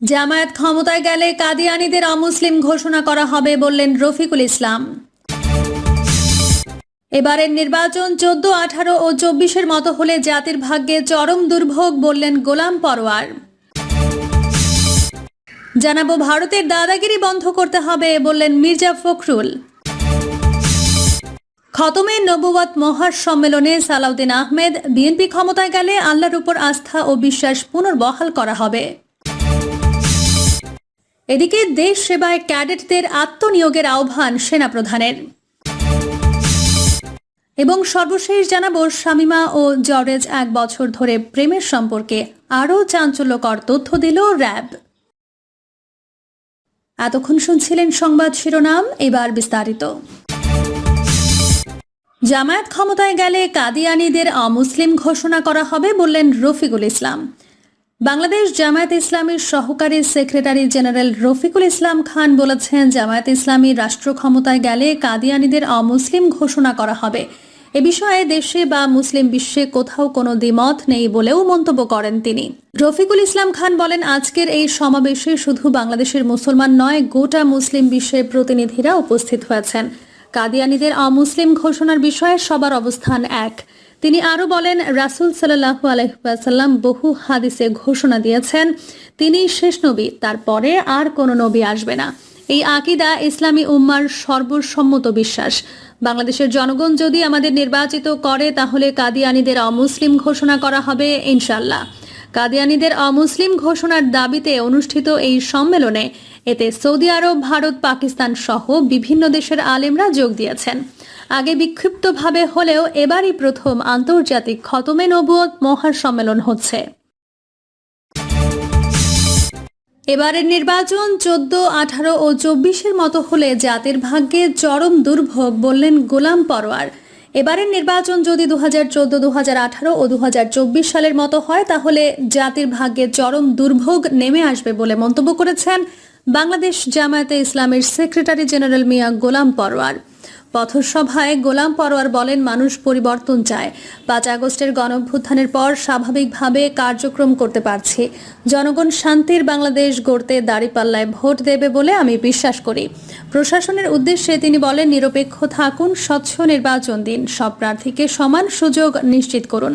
জামায়াত ক্ষমতায় গেলে কাদিয়ানিদের অমুসলিম ঘোষণা করা হবে বললেন রফিকুল ইসলাম। এবারের নির্বাচন চোদ্দ, আঠারো ও চব্বিশের মতো হলে জাতির ভাগ্যে চরম দুর্ভোগ বললেন গোলাম পরোয়ার। জানাব, ভারতের দাদাগিরি বন্ধ করতে হবে বললেন মির্জা ফখরুল। খতমের নবুয়াত মহার সম্মেলনে সালাউদ্দিন আহমেদ, বিএনপি ক্ষমতায় গেলে আল্লাহর উপর আস্থা ও বিশ্বাস পুনর্বহাল করা হবে। এদিকে দেশ সেবায় ক্যাডেটদের আত্মনিয়োগের আহ্বান সেনাপ্রধানের। এবং সর্বশেষ জানাব, শামিমা ও জর্জ এক বছর ধরে প্রেমের সম্পর্কে আরও চাঞ্চল্যকর তথ্য দিল র্যাব। এতক্ষণ শুনছিলেন সংবাদ শিরোনাম, এবার বিস্তারিত। জামায়াত ক্ষমতায় গেলে কাদিয়ানিদের অমুসলিম ঘোষণা করা হবে বললেন রফিকুল ইসলাম। বাংলাদেশ জামায়াত ইসলামীর সহকারী সেক্রেটারি জেনারেল রফিকুল ইসলাম খান বলেছেন, জামায়াত ইসলামী রাষ্ট্র ক্ষমতায় গেলে কাদিয়ানিদের অমুসলিম ঘোষণা করা হবে। এ বিষয়ে দেশে বা মুসলিম বিশ্বে কোথাও কোনো দ্বিমত নেই বলেও মন্তব্য করেন তিনি। রফিকুল ইসলাম খান বলেন, আজকের এই সমাবেশে শুধু বাংলাদেশের মুসলমান নয়, গোটা মুসলিম বিশ্বের প্রতিনিধিরা উপস্থিত হয়েছেন। কাদিয়ানিদের অমুসলিম ঘোষণার বিষয়ে সবার অবস্থান এক। তিনি আরও বলেন, রাসুল সাল্লাহ আলহাম বহু হাদিসে ঘোষণা দিয়েছেন, তিনি শেষ নবী, তারপরে আর কোনো নবী আসবে না। এই আকিদা ইসলামী উম্মার সর্বসম্মত বিশ্বাস। বাংলাদেশের জনগণ যদি আমাদের নির্বাচিত করে, তাহলে কাদিয়ানিদের অমুসলিম ঘোষণা করা হবে ইনশাল্লাহ কাদিয়ানিদের অমুসলিম ঘোষণার দাবিতে অনুষ্ঠিত এই সম্মেলনে এতে সৌদি আরব, ভারত, পাকিস্তান সহ বিভিন্ন দেশের আলেমরা যোগ দিয়েছেন। আগে বিক্ষিপ্তভাবে হলেও এবারই প্রথম আন্তর্জাতিক খতমে নবুয়ত মহার সম্মেলন হচ্ছে। এবারের নির্বাচন চোদ্দ, আঠারো ও চব্বিশের মতো হলে জাতির ভাগ্যে চরম দুর্ভোগ বললেন গোলাম পরোয়ার। এবারের নির্বাচন যদি দু হাজার চোদ্দ দু হাজার আঠারো ও দু হাজার চব্বিশ সালের মতো হয়, তাহলে জাতির ভাগ্যে চরম দুর্ভোগ নেমে আসবে বলে মন্তব্য করেছেন বাংলাদেশ জামায়াতে ইসলামের সেক্রেটারি জেনারেল মিয়া গোলাম পরোয়ার। পথসভায় গোলাম পরোয়ার বলেন, মানুষ পরিবর্তন চায়। পাঁচ আগস্টের গণভ্যুত্থানের পর স্বাভাবিকভাবে কার্যক্রম করতে পারছি। জনগণ শান্তির বাংলাদেশ গড়তে দাঁড়িপাল্লায় ভোট দেবে বলে আমি বিশ্বাস করি। প্রশাসনের উদ্দেশ্যে তিনি বলেন, নিরপেক্ষ থাকুন, স্বচ্ছ নির্বাচন দিন। সব প্রার্থীকে সমান সুযোগ নিশ্চিত করুন।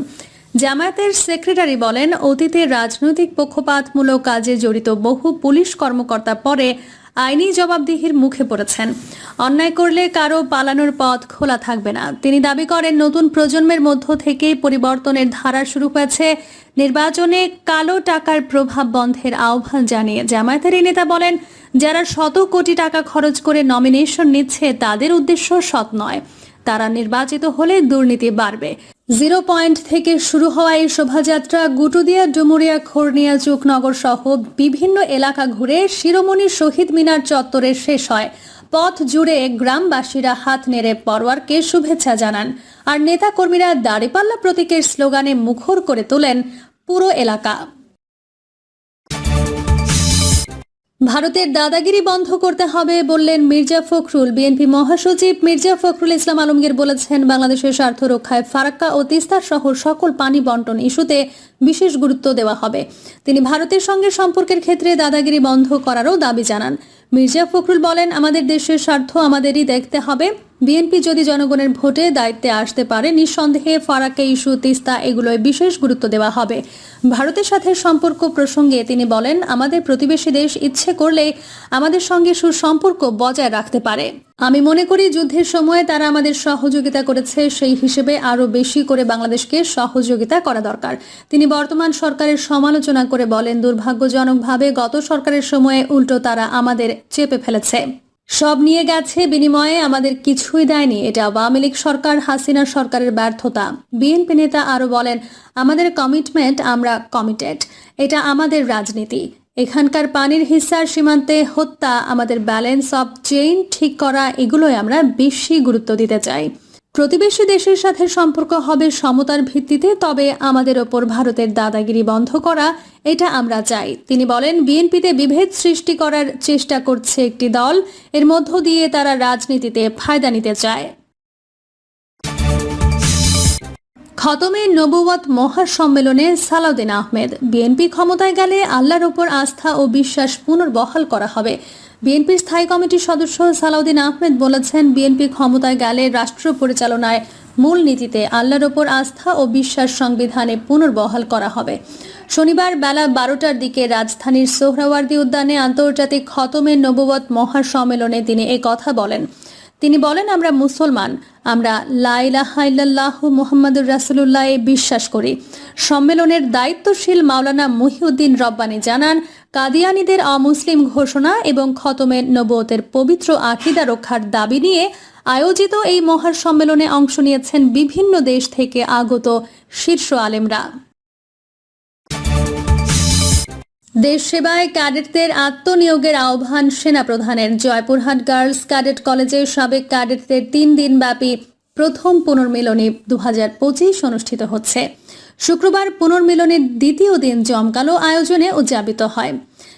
জামায়াতের সেক্রেটারি বলেন, অতীতে রাজনৈতিক পক্ষপাতমূলক কাজে জড়িত বহু পুলিশ কর্মকর্তা পরে আইনি জবাবদিহির মুখে পড়েছেন। অন্যায় করলে কারও পালানোর পথ খোলা থাকবে না। তিনি দাবি করেন, নতুন প্রজন্মের মধ্য থেকে পরিবর্তনের ধারা শুরু হয়েছে। নির্বাচনে কালো টাকার প্রভাব বন্ধের আহ্বান জানিয়ে জামায়াতের এই নেতা বলেন, যারা শত কোটি টাকা খরচ করে নমিনেশন নিচ্ছে, তাদের উদ্দেশ্য সৎ নয়। তারা নির্বাচিত হলে দুর্নীতি বাড়বে। জিরো পয়েন্ট থেকে শুরু হওয়া এই শোভাযাত্রা গুটুদিয়া, ডুমুরিয়া, খোরনিয়া, চুকনগর সহ বিভিন্ন এলাকা ঘুরে শিরোমণি শহীদ মিনার চত্বরে শেষ হয়। পথ জুড়ে গ্রামবাসীরা হাত নেড়ে পরওয়ারকে শুভেচ্ছা জানান। আর নেতাকর্মীরা দাড়িপাল্লা প্রতীকের স্লোগানে মুখর করে তোলেন পুরো এলাকা। ভারতের দাদাগিরি বন্ধ করতে হবে বললেন মির্জা ফখরুল। বিএনপি মহাসচিব মির্জা ফখরুল ইসলাম আলমগীর বলেছেন, বাংলাদেশের স্বার্থ রক্ষায় ফারাক্কা ও তিস্তা সহ সকল পানি বন্টন ইস্যুতে বিশেষ গুরুত্ব দেওয়া হবে। তিনি ভারতের সঙ্গে সম্পর্কের ক্ষেত্রে দাদাগিরি বন্ধ করারও দাবি জানান। মির্জা ফখরুল বলেন, আমাদের দেশের স্বার্থ আমাদেরই দেখতে হবে। বিএনপি যদি জনগণের ভোটে দায়িত্বে আসতে পারে, নিঃসন্দেহে ফারাক্কা ইস্যু, তিস্তা, এগুলোয় বিশেষ গুরুত্ব দেওয়া হবে। ভারতের সাথে সম্পর্ক প্রসঙ্গে তিনি বলেন, আমাদের প্রতিবেশী দেশ ইচ্ছে করলে আমাদের সঙ্গে সুসম্পর্ক বজায় রাখতে পারে। আমি মনে করি যুদ্ধের সময় তারা আমাদের সহযোগিতা করেছে, সেই হিসেবে আরও বেশি করে বাংলাদেশকে সহযোগিতা করা দরকার। তিনি বর্তমান সরকারের সমালোচনা করে বলেন, দুর্ভাগ্যজনকভাবে গত সরকারের সময়ে উল্টো তারা আমাদের চেপে ফেলেছে। সব নিয়ে গেছে বিনিময়ে আমাদের কিছুই দেয়নি, এটা আওয়ামী লীগ সরকার, হাসিনা সরকারের ব্যর্থতা। বিএনপি নেতা আরও বলেন, আমাদের কমিটমেন্ট আমরা কমিটেড এটা আমাদের রাজনীতি। এখানকার পানির হিসার সীমান্তে হত্যা, আমাদের ব্যালেন্স অফ চেইন ঠিক করা, এগুলোই আমরা বেশি গুরুত্ব দিতে চাই। প্রতিবেশী দেশের সাথে সম্পর্ক হবে সমতার ভিত্তিতে, তবে আমাদের ওপর ভারতের দাদাগিরি বন্ধ করা, এটা আমরা চাই। তিনি বলেন, বিএনপিতে বিভেদ সৃষ্টি করার চেষ্টা করছে একটি দল, এর মধ্য দিয়ে তারা রাজনীতিতে ফায়দা নিতে চায়। খতমে নবুয়ত মহাসম্মেলনে সালাউদ্দিন আহমেদ, বিএনপি ক্ষমতায় গেলে আল্লাহর ওপর আস্থা ও বিশ্বাস পুনর্বহাল করা হবে। বিএনপির স্থায়ী কমিটির সদস্য সালাউদ্দিন আহমেদ বলেছেন, বিএনপি ক্ষমতায় গেলে রাষ্ট্র পরিচালনায় মূল নীতিতে আল্লাহর ওপর আস্থা ও বিশ্বাস সংবিধানে পুনর্বহাল করা হবে। শনিবার বেলা বারোটার দিকে রাজধানীর সোহরাওয়ার্দী উদ্যানে আন্তর্জাতিক খতমের নববত মহাসম্মেলনে তিনি কথা বলেন। তিনি বলেন, আমরা মুসলমান। আমরা লাইলাহাইল্লাহ মোহাম্মদুর রাসুলুল্লাহ বিশ্বাস করি। সম্মেলনের দায়িত্বশীল মাওলানা মহিউদ্দিন রব্বানি জানান, কাদিয়ানীদের অমুসলিম ঘোষণা এবং খতমের নবতের পবিত্র আকিদা রক্ষার দাবি নিয়ে আয়োজিত এই মহার সম্মেলনে অংশ নিয়েছেন বিভিন্ন দেশ থেকে আগত শীর্ষ আলেমরা। দেশ সেবায় ক্যাডেটদের আত্মনিয়োগের আহ্বান সেনাপ্রধানের। জয়পুরহাট গার্লস ক্যাডেট কলেজের সাবেক ক্যাডেটদের তিন দিন ব্যাপী প্রথম পুনর্মিলনী দু অনুষ্ঠিত হচ্ছে। শুক্রবার পুনর্মিলনের দ্বিতীয় দিন জমকালো আয়োজনে উদযাপিত হয়।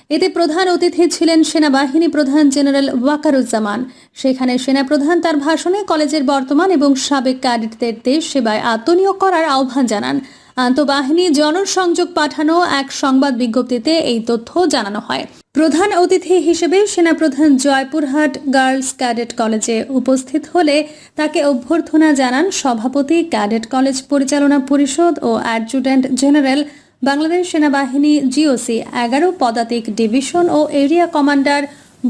এতে প্রধান অতিথি ছিলেন সেনাবাহিনী প্রধান জেনারেল ওয়াকারুজ্জামান। সেখানে সেনাপ্রধান তার ভাষণে কলেজের বর্তমান এবং সাবেক ক্যাডেটদের দেশ সেবায় আত্মনিয়োগ করার আহ্বান জানান। আন্তঃবাহিনী জনসংযোগ পাঠানো এক সংবাদ বিজ্ঞপ্তিতে এই তথ্য জানানো হয়। প্রধান অতিথি হিসেবে সেনাপ্রধান জয়পুরহাট গার্লস ক্যাডেট কলেজে উপস্থিত হলে তাকে অভ্যর্থনা জানান সভাপতি ক্যাডেট কলেজ পরিচালনা পরিষদ ও অ্যাডজুটেন্ট জেনারেল বাংলাদেশ সেনাবাহিনী জিওসি এগারো পদাতিক ডিভিশন ও এরিয়া কমান্ডার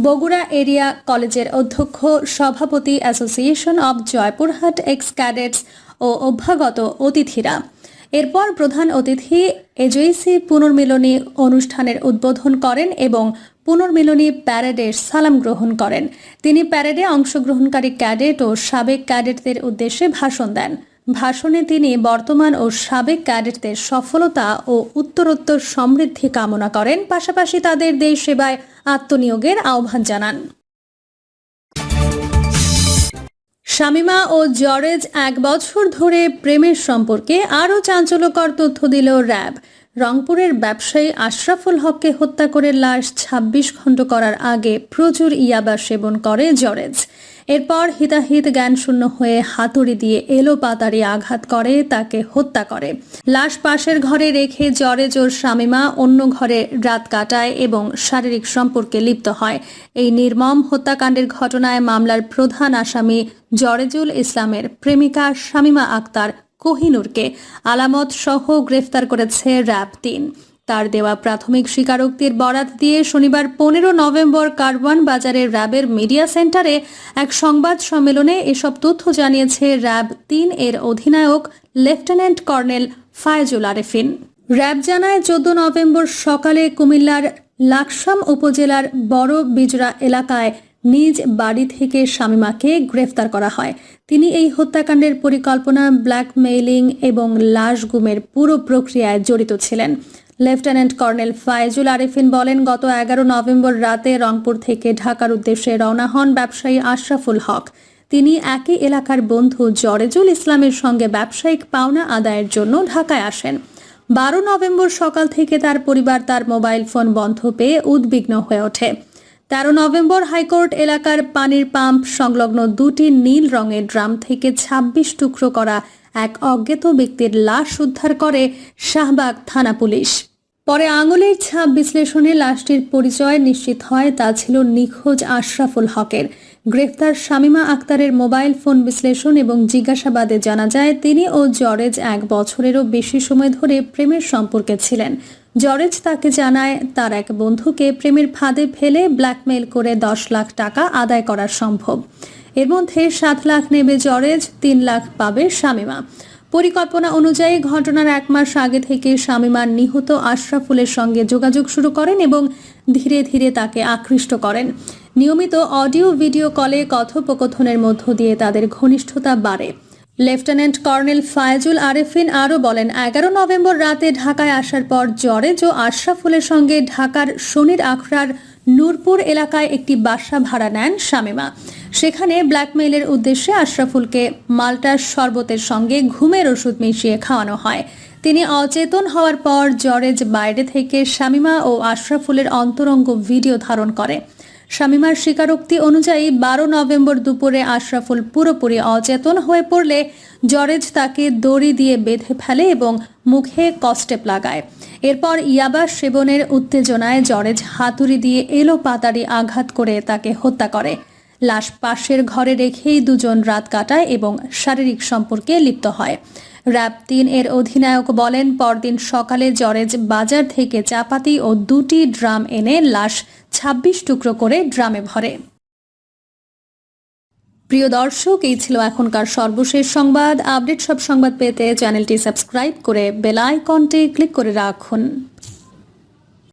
বগুড়া এরিয়া কলেজের অধ্যক্ষ সভাপতি association of Joypurhat ex cadets ও অভ্যাগত অতিথিরা। এরপর প্রধান অতিথি এজেইসি পুনর্মিলনী অনুষ্ঠানের উদ্বোধন করেন এবং পুনর্মিলনী প্যারেডের সালাম গ্রহণ করেন। তিনি প্যারেডে অংশগ্রহণকারী ক্যাডেট ও সাবেক ক্যাডেটদের উদ্দেশ্যে ভাষণ দেন। ভাষণে তিনি বর্তমান ও সাবেক ক্যাডেটদের সফলতা ও উত্তরোত্তর সমৃদ্ধি কামনা করেন। পাশাপাশি তাদের দেশ সেবায় আত্মনিয়োগের আহ্বান জানান। শামিমা ও জরেজ এক বছর ধরে প্রেমের সম্পর্কে আরও চাঞ্চল্যকর তথ্য দিল র্যাব। রংপুরের ব্যবসায়ী আশরাফুল হককে হত্যা করে লাশ ২৬ খণ্ড করার আগে প্রচুর ইয়াবা সেবন করে জরেজ। এরপর হিতাহিত জ্ঞান শূন্য হয়ে হাতুড়ি দিয়ে এলো পাতারি আঘাত করে, তাকে হত্যা করে। লাশ পাশের ঘরে রেখে জরেজ ওর শামিমা অন্য ঘরে রাত কাটায় এবং শারীরিক সম্পর্কে লিপ্ত হয়। এই নির্মম হত্যাকাণ্ডের ঘটনায় মামলার প্রধান আসামি জরেজুল ইসলামের প্রেমিকা শামিমা আক্তার কোহিনুরকে আলামত সহ গ্রেফতার করেছে র্যাব তিন। তার দেওয়া প্রাথমিক স্বীকারোক্তির বরাত দিয়ে শনিবার পনেরো নভেম্বর কারওয়ান বাজারের র্যাবের মিডিয়া সেন্টারে এক সংবাদ সম্মেলনে এসব তথ্য জানিয়েছে র্যাব তিন এর অধিনায়ক lieutenant colonel Faizul Arefin. RAB জানায়, চোদ্দ নভেম্বর সকালে কুমিল্লার লাকসাম উপজেলার বড় বিজরা এলাকায় নিজ বাড়ি থেকে শামিমাকে গ্রেফতার করা হয়। তিনি এই হত্যাকাণ্ডের পরিকল্পনা ব্ল্যাকমেইলিং এবং লাশ গুমের পুরো প্রক্রিয়ায় জড়িত ছিলেন। লেফটেন্যান্ট কর্নেল ফায়জুল আরেফিন বলেন, গত এগারো নভেম্বর রাতে রংপুর থেকে ঢাকার উদ্দেশ্যে রওনা হন ব্যবসায়ী আশরাফুল হক। তিনি একই এলাকার বন্ধু জরেজুল ইসলামের সঙ্গে ব্যবসায়িক পাওনা আদায়ের জন্য ঢাকায় আসেন। বারো নভেম্বর সকাল থেকে তার পরিবার তার মোবাইল ফোন বন্ধ পেয়ে উদ্বিগ্ন হয়ে ওঠে। তেরো নভেম্বর হাইকোর্ট এলাকার পানির পাম্প সংলগ্ন দুটি নীল রঙের ড্রাম থেকে ২৬ টুকরো করা এক অজ্ঞাত ব্যক্তির লাশ উদ্ধার করে শাহবাগ থানা পুলিশ। পরে আঙুলের ছাপ বিশ্লেষণে লাশটির পরিচয় নিশ্চিত হয়, তা ছিল নিখোঁজ আশরাফুল হকের। গ্রেফতার শামিমা আক্তারের মোবাইল ফোন বিশ্লেষণ এবং জিজ্ঞাসাবাদে জানা যায়, তিনি ও জরেজ এক বছরেরও বেশি সময় ধরে প্রেমের সম্পর্কে ছিলেন। জরেজ তাকে জানায়, তার এক বন্ধুকে প্রেমের ফাঁদে ফেলে ব্ল্যাকমেইল করে দশ লাখ টাকা আদায় করা সম্ভব। এর মধ্যে সাত লাখ নেবে জরেজ, তিন লাখ পাবে শামিমা। পরিকল্পনা অনুযায়ী ঘটনার এক মাস আগে থেকে শামিমার নিহত আশরাফুলের সঙ্গে যোগাযোগ শুরু করেন এবং ধীরে ধীরে তাকে আকৃষ্ট করেন। নিয়মিত অডিও, ভিডিও কলে কথোপকথনের মধ্য দিয়ে তাদের ঘনিষ্ঠতা বাড়ে। লেফটেন্যান্ট কর্নেল ফায়জুল আরেফিন আরও বলেন, এগারো নভেম্বর রাতে ঢাকায় আসার পর জরেজ ও আশরাফুলের সঙ্গে ঢাকার শনির আখড়ার নূরপুর এলাকায় একটি বাসা ভাড়া নেন শামিমা। সেখানে ব্ল্যাকমেইলের উদ্দেশ্যে আশরাফুলকে মাল্টার শরবতের সঙ্গে ঘুমের ওষুধ মিশিয়ে খাওয়ানো হয়। তিনি অচেতন হওয়ার পর জরেজ বাইরে থেকে শামিমা ও আশরাফুলের অন্তরঙ্গ ভিডিও ধারণ করে। শামিমার স্বীকারোক্তি অনুযায়ী বারো নভেম্বর দুপুরে আশরাফুল পুরোপুরি অচেতন হয়ে পড়লে জরেজ তাকে দড়ি দিয়ে বেঁধে ফেলে এবং মুখে কষ্টেপ লাগায়। এরপর ইয়াবা সেবনের উত্তেজনায় জরেজ হাতুড়ি দিয়ে এলো পাতারি আঘাত করে তাকে হত্যা করে। লাশ পাশের ঘরে রেখেই দুজন রাত কাটায় এবং শারীরিক সম্পর্কে লিপ্ত হয়। র্যাব তিন এর অধিনায়ক বলেন, পরদিন সকালে জরেজ বাজার থেকে চাপাতি ও দুটি ড্রাম এনে লাশ ছাব্বিশ টুকরো করে ড্রামে ভরে। প্রিয় দর্শক, এই ছিল এখনকার সর্বশেষ সংবাদ। আপডেট সব সংবাদ পেতে চ্যানেলটি সাবস্ক্রাইব করে বেল আইকনটি ক্লিক করে রাখুন।